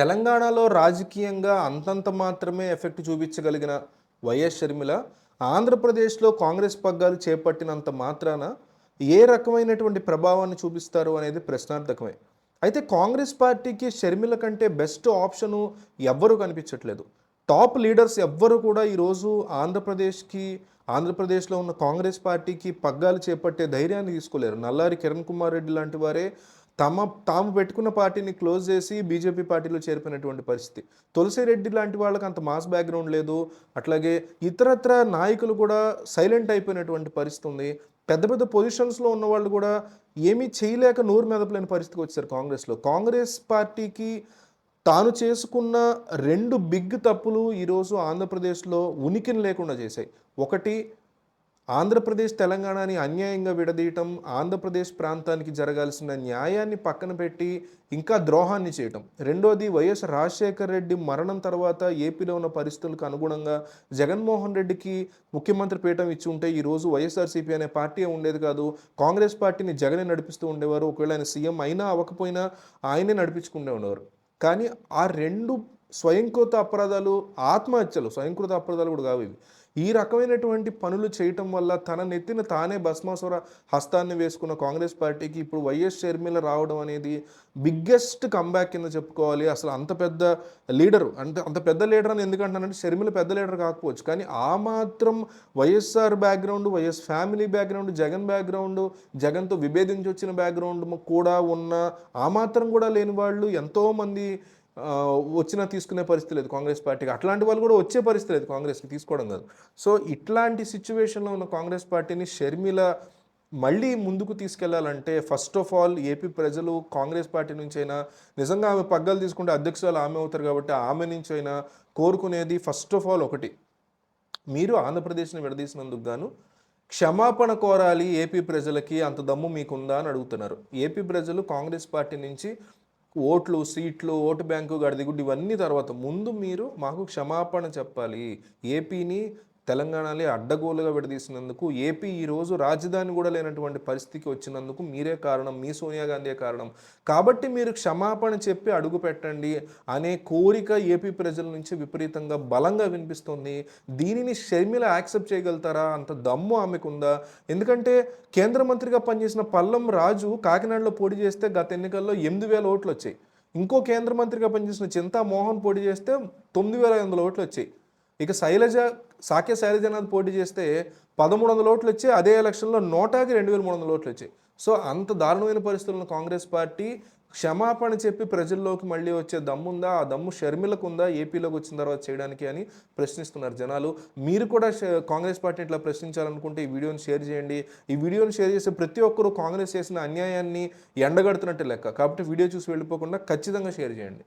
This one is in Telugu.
తెలంగాణలో రాజకీయంగా అంతంత మాత్రమే ఎఫెక్ట్ చూపించగలిగిన వైఎస్ షర్మిల ఆంధ్రప్రదేశ్లో కాంగ్రెస్ పగ్గాలు చేపట్టినంత మాత్రాన ఏ రకమైనటువంటి ప్రభావాన్ని చూపిస్తారు అనేది ప్రశ్నార్థకమే. అయితే కాంగ్రెస్ పార్టీకి షర్మిల కంటే బెస్ట్ ఆప్షను ఎవ్వరూ కనిపించట్లేదు. టాప్ లీడర్స్ ఎవ్వరు కూడా ఈరోజు ఆంధ్రప్రదేశ్కి ఆంధ్రప్రదేశ్లో ఉన్న కాంగ్రెస్ పార్టీకి పగ్గాలు చేపట్టే ధైర్యాన్ని తీసుకోలేరు. నల్లారి కిరణ్ కుమార్ రెడ్డి లాంటి వారే తమ తాము పెట్టుకున్న పార్టీని క్లోజ్ చేసి బీజేపీ పార్టీలో చేరిపోయినటువంటి పరిస్థితి. తులసిరెడ్డి లాంటి వాళ్ళకి అంత మాస్ బ్యాక్గ్రౌండ్ లేదు. అట్లాగే ఇతరత్ర నాయకులు కూడా సైలెంట్ అయిపోయినటువంటి పరిస్థితి ఉంది. పెద్ద పెద్ద పొజిషన్స్లో ఉన్న వాళ్ళు కూడా ఏమీ చేయలేక నోరు మెదపలేని పరిస్థితికి వచ్చారు కాంగ్రెస్లో. కాంగ్రెస్ పార్టీకి తాను చేసుకున్న రెండు బిగ్ తప్పులు ఈరోజు ఆంధ్రప్రదేశ్లో ఉనికిని లేకుండా చేశాయి. ఒకటి ఆంధ్రప్రదేశ్ తెలంగాణని అన్యాయంగా విడదీయటం ఆంధ్రప్రదేశ్ ప్రాంతానికి జరగాల్సిన న్యాయాన్ని పక్కన పెట్టి ఇంకా ద్రోహాన్ని చేయటం. రెండోది వైఎస్ రాజశేఖర రెడ్డి మరణం తర్వాత ఏపీలో ఉన్న పరిస్థితులకు అనుగుణంగా జగన్మోహన్ రెడ్డికి ముఖ్యమంత్రి పీఠం ఇచ్చి ఉంటే ఈరోజు వైఎస్ఆర్సీపీ అనే పార్టీ ఉండేది కాదు. కాంగ్రెస్ పార్టీని జగనే నడిపిస్తూ ఉండేవారు. ఒకవేళ ఆయన సీఎం అయినా అవ్వకపోయినా ఆయనే నడిపించుకుంటూ ఉండేవారు. కానీ ఆ రెండు స్వయంకృత అపరాధాలు ఆత్మహత్యలు స్వయంకృత అపరాధాలు కూడా కావు ఇవి. ఈ రకమైనటువంటి పనులు చేయటం వల్ల తన నెత్తిన తానే భస్మాసుర హస్తాన్ని వేసుకున్న కాంగ్రెస్ పార్టీకి ఇప్పుడు వైఎస్ షర్మిల రావడం అనేది బిగ్గెస్ట్ కంబ్యాక్ కింద చెప్పుకోవాలి. అసలు అంత పెద్ద లీడరు అంటే అంత పెద్ద లీడర్ అని ఎందుకంటానంటే షర్మిల పెద్ద లీడర్ కాకపోవచ్చు. కానీ ఆ మాత్రం YSR background YS family background Jagan background జగన్తో విభేదించి వచ్చిన బ్యాక్గ్రౌండ్ కూడా ఉన్న ఆ మాత్రం కూడా లేని వాళ్ళు ఎంతోమంది వచ్చినా తీసుకునే పరిస్థితి లేదు కాంగ్రెస్ పార్టీకి. అట్లాంటి వాళ్ళు కూడా వచ్చే పరిస్థితి లేదు కాంగ్రెస్కి తీసుకోవడం కాదు. సో ఇట్లాంటి సిచ్యువేషన్లో ఉన్న కాంగ్రెస్ పార్టీని షర్మిల మళ్ళీ ముందుకు తీసుకెళ్ళాలంటే ఫస్ట్ ఆఫ్ ఆల్ ఏపీ ప్రజలు కాంగ్రెస్ పార్టీ నుంచి అయినా నిజంగా ఆమె పగ్గాలు తీసుకుంటే అధ్యక్షురాలు ఆమె అవుతారు కాబట్టి ఆమె నుంచి అయినా కోరుకునేది ఫస్ట్ ఆఫ్ ఆల్ ఒకటి. మీరు ఆంధ్రప్రదేశ్ని విడదీసినందుకు గాను క్షమాపణ కోరాలి ఏపీ ప్రజలకి అంత దమ్ము మీకుందా అని అడుగుతున్నారు. ఏపీ ప్రజలు కాంగ్రెస్ పార్టీ నుంచి ఓట్లు సీట్లు ఓటు బ్యాంకు గడిదిగుడ్డు ఇవన్నీ తర్వాత ముందు మీరు మాకు క్షమాపణ చెప్పాలి. ఏపీని తెలంగాణలో అడ్డగోలుగా విడదీసినందుకు ఏపీ ఈరోజు రాజధాని కూడా లేనటువంటి పరిస్థితికి వచ్చినందుకు మీరే కారణం మీ సోనియా గాంధీ కారణం. కాబట్టి మీరు క్షమాపణ చెప్పి అడుగు పెట్టండి. అనే కోరిక ఏపీ ప్రజల నుంచి విపరీతంగా బలంగా వినిపిస్తుంది. దీనిని షర్మిల యాక్సెప్ట్ చేయగలుగుతారా? అంత దమ్ము ఆమెకుందా? ఎందుకంటే కేంద్ర మంత్రిగా పనిచేసిన పల్లం రాజు కాకినాడలో పోటీ చేస్తే గత ఎన్నికల్లో ఎనిమిది వేల ఓట్లు వచ్చాయి. ఇంకో కేంద్ర మంత్రిగా పనిచేసిన చింతా మోహన్ పోటీ చేస్తే తొమ్మిది వేల ఐదు వందల ఓట్లు వచ్చాయి. ఇక శైలజ సాకే శైలజనాథ్ పోటీ చేస్తే పదమూడు వందల ఓట్లు వచ్చి అదే ఎలక్షన్లో నోటాకి రెండు వేల మూడు వందల ఓట్లు వచ్చాయి. సో అంత దారుణమైన పరిస్థితులను కాంగ్రెస్ పార్టీ క్షమాపణ చెప్పి ప్రజల్లోకి మళ్ళీ వచ్చే దమ్ముందా? ఆ దమ్ము షర్మిలకు ఉందా ఏపీలోకి వచ్చిన తర్వాత చేయడానికి అని ప్రశ్నిస్తున్నారు జనాలు. మీరు కూడా కాంగ్రెస్ పార్టీ ఇట్లా ప్రశ్నించాలనుకుంటే ఈ వీడియోని షేర్ చేయండి. ఈ వీడియోని షేర్ చేసే ప్రతి ఒక్కరూ కాంగ్రెస్ చేసిన అన్యాయాన్ని ఎండగడుతున్నట్టు లెక్క. కాబట్టి వీడియో చూసి వెళ్ళిపోకుండా ఖచ్చితంగా షేర్ చేయండి.